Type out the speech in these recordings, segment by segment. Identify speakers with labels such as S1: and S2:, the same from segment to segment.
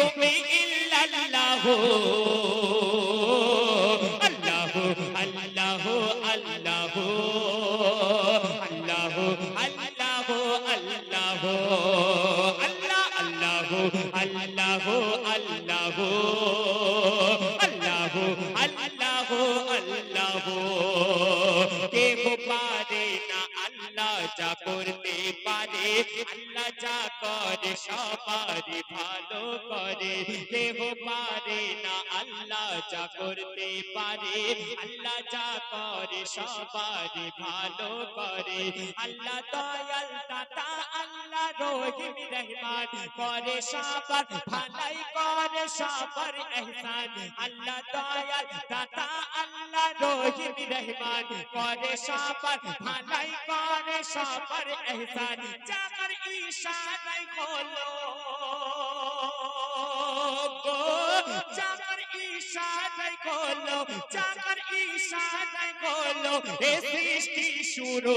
S1: তুমি ইল্লাল্লাহ, আল্লাহ আল্লাহ আল্লাহ আল্লাহ আল্লাহ আল্লাহ আল্লাহ আল্লাহ আল্লাহ আল্লাহ আল্লাহ আল্লাহ আল্লাহ। কে পারে না আল্লাহ যা করতে পারে যা করে, সবারই ভালো করে। কেহ পারে না, আল্লাহ যা করতে পারে। আল্লাহ যা করে, সবারই ভালো করে। আল্লাহ দয়াল দাতা, আল্লাহ রহিম রহমান করে, সবার ভালাই করে, সবার এহসান। আল্লাহ দয়াল দাতা, আল্লাহ রহিম রহমান করে, সবার ভালাই করে, সবার এহসান। যার ইশারায় ইশারাই বলো জাগার ইশারাই বলো জাগার ইশারাই বলো এ সৃষ্টি শুরু।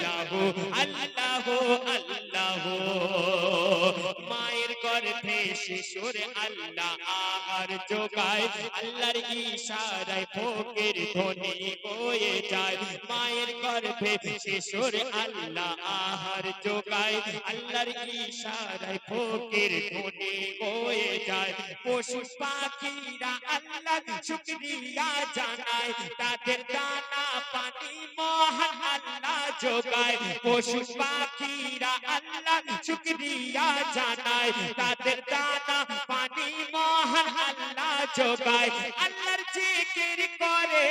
S1: শিশুর আল্লাহ আহার যোগায় আল্লাহর ইশারায় ফকির ধ্বনি হয়ে যায়। মায়ের গর্ভে শিশুর আল্লাহ আহার যোগায় আল্লাহর ইশারায় ফকির ধ্বনি হয়ে যায়। পশু পাখিরা আল্লাহ শুকরিয়া জানায়, তাদের দানা পানি মহান আল্লাহ যোগায় পশু পাখিরা আল্লাহ শুকরিয়া জানায়। তাদের দানা, পানি, মহান আল্লাহ যোগায় আল্লাহর জিকির করে।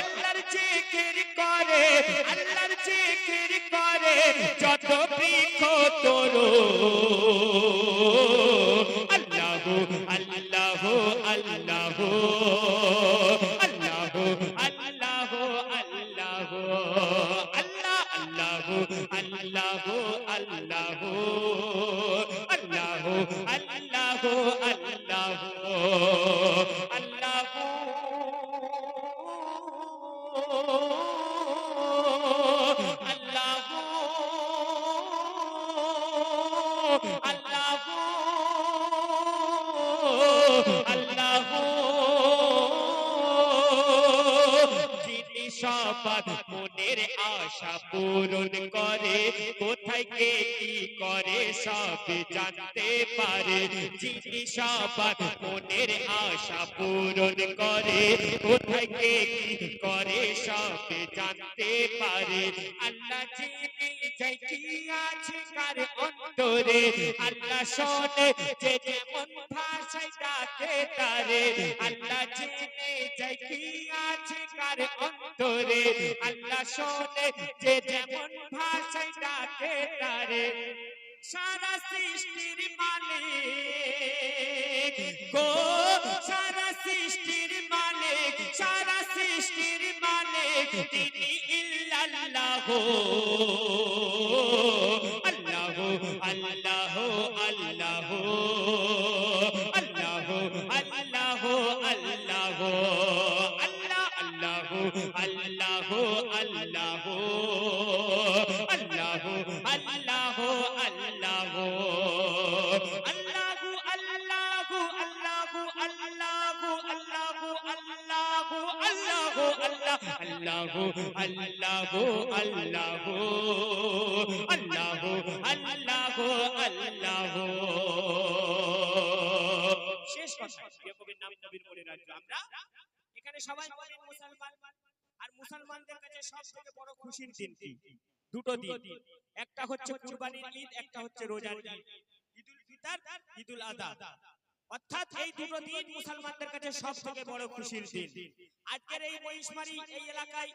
S1: আল্লাহর জিকির করে। আল্লাহর জিকির করে। যত বৃক্ষ তরু আল্লাহ আল্লাহ আল্লাহ আল্লাহ আল্লাহ আল্লাহ আল্লাহ আল্লাহ আল্লাহ আল্লাহ সবার মনের আশা পূরণ করে। কোথায় কে করে সব জানতে পারে? যিনি সবার মনের আশা পূরণ করে। কোথায় কে করে সব জানতে পারে? আল্লাহ যিনি যাই কি আছে কার অন্তরে। আল্লাহ শোনে যে যেমন ভাষায় ডাকে তারে। আল্লাহ জেনে যাই কি আছে কার অন্তরে। আল্লাহ শোনে যে যেমন ভাষায় ডাকে তারে সারা সৃষ্টির মালিক গো, সারা সৃষ্টির মালিক সারা সৃষ্টির মালিক তিনি ইল্লাল্লাহ। আল্লাহ আল্লাহ আল্লাহ। আল্লাহ আল্লাহ আল্লাহ আল্লাহ আল্লাহ আল্লাহ
S2: শেষ কথা প্রিয় কবির নাম নবীর মনে রাখব আমরা এখানে সবাই মুসলমান। আর মুসলমানদের কাছে সব থেকে বড় খুশির দিন দুটো দিন। একটা হচ্ছে কুরবানির ঈদ, একটা হচ্ছে রোজার ঈদ। ঈদুল ফিতর, ঈদুল আযহা। অর্থাৎ এই দুটো দিন মুসলমানদের কাছে সব থেকে বড় খুশির দিন। আজকের এই মহিষমারি এই এলাকায়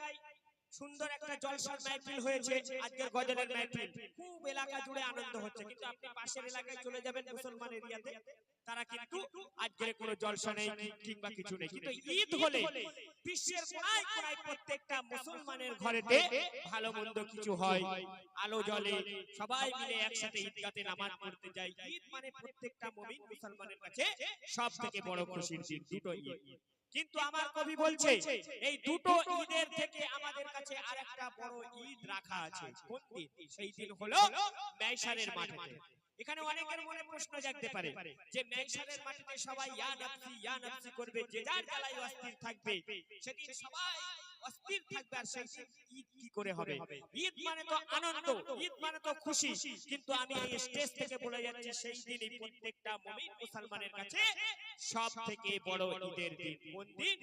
S2: সুন্দর একটা জলসার মাহফিল হয়েছে আজকের গজলের মাহফিল খুব এলাকা জুড়ে আনন্দ হচ্ছে। কিন্তু আপনি পাশের এলাকায় চলে যাবেন মুসলমান এরিয়াতে। তারা কিন্তু আজকের কোনো জলসা নেই কিংবা কিছু নেই। কিন্তু ঈদ হলে বিশ্বের কোনায় কোনায় প্রত্যেকটা মুসলমানের ঘরেতে ভালো মন্দ কিছু হয়। আলো জ্বলে সবাই মিলে একসাথে ঈদগাতে নামাজ পড়তে যায় ঈদ মানে প্রত্যেকটা মুমিন মুসলমানের কাছে সব থেকে বড় খুশির দিন দুটো ঈদ। কিন্তু আমার কবি বলছে এই দুটো ঈদের থেকে আমাদের কাছে আরেকটা বড় ঈদ রাখা আছে। কোন দিন? সেই দিন হলো মেইসারের মাঠে। এখানে অনেকের মনে প্রশ্ন জাগতে পারে যে মাটিতে সবাই ইয়া নাফসি ইয়া নাফসি করবে যে যার জ্বালায় অস্থির থাকবে সেদিন সবাই অস্থির থাকবে আর সেই ঈদ কি করে হবে? ঈদ মানে তো আনন্দ ঈদ মানে তো খুশি। কিন্তু আমি এই স্টেজ থেকে বলে যাচ্ছি সেই দিনই প্রত্যেকটা মুমিন মুসলমানের কাছে সব থেকে বড় ঈদের দিন। কোন দিন?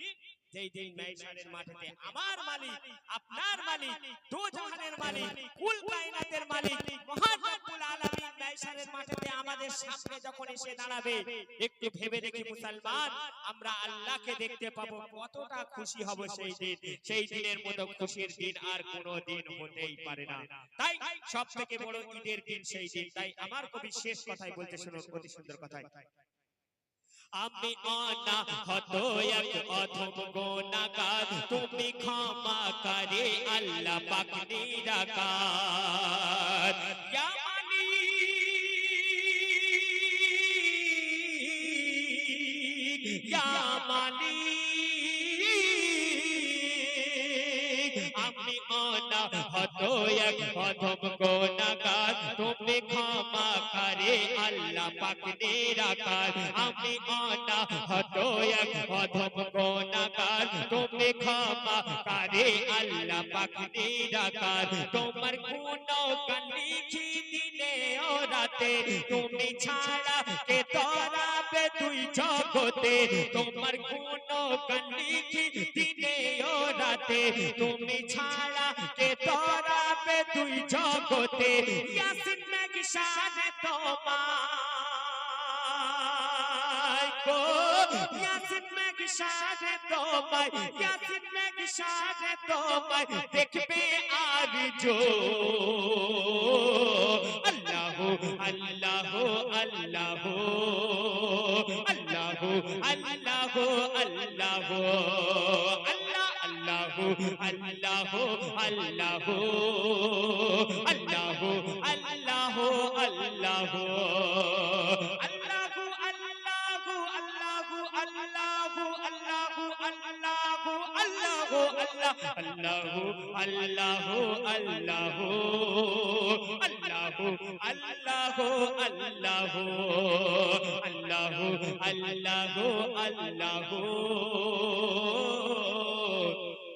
S2: যেই দিন মেইসারের মাঠেতে আমার মালিক আপনার মালিক দু জাহানের মালিক কুল কায়নাতের মালিক মহান রব্বুল আলামিন মেইসারের মাঠেতে আমাদের সামনে যখন এসে দাঁড়াবে একটু ভেবে দেখি মুসলমান আমরা আল্লাহকে দেখতে পাবো কতটা খুশি হব সেই দিন সেই দিনের মতো খুশির দিন আর কোনো দিন হতেই পারে না। তাই সব থেকে বড় ঈদের দিন সেই দিন। তাই আমার কবি শেষ কথাই বলতে শুনুন অতি সুন্দর কথাই।
S1: আমি অনা হত এক অধম গোনাগার তুমি ক্ষমা করে আল্লাহ পাক নিরাকার। আমি অনা হত এক অধম গোনাগার তুমি ক্ষমা করে আল্লাহ পাক নিরাকার আমি অনা হত এক অধম গোনাগার তুমি ক্ষমা করে আল্লাহ পাক নিরাকার তোমার কোন কালিখি দিনে ও রাতে। তুমি ছাড়া কে তরাবে তুই জগতে। তোমার কোন কালিখি দিনে ও রাতে। তুমি ছাড়া কে তুই জগতে ইয়াসিন নাকি শানে তোমায়? গো ইয়াসিন নাকি শানে তোমায়? ইয়াসিন নাকি শানে তোমায়? দেখবে আর জো। আল্লাহ আল্লাহ আল্লাহ। আল্লাহ আল্লাহ আল্লাহ। আল্লাহ আল্লাহ আল্লাহ আল্লাহ আল্লাহ আল্লাহ আল্লাহ আল্লাহু আল্লাহু আল্লাহু আল্লাহু আল্লাহু আল্লাহু আল্লাহু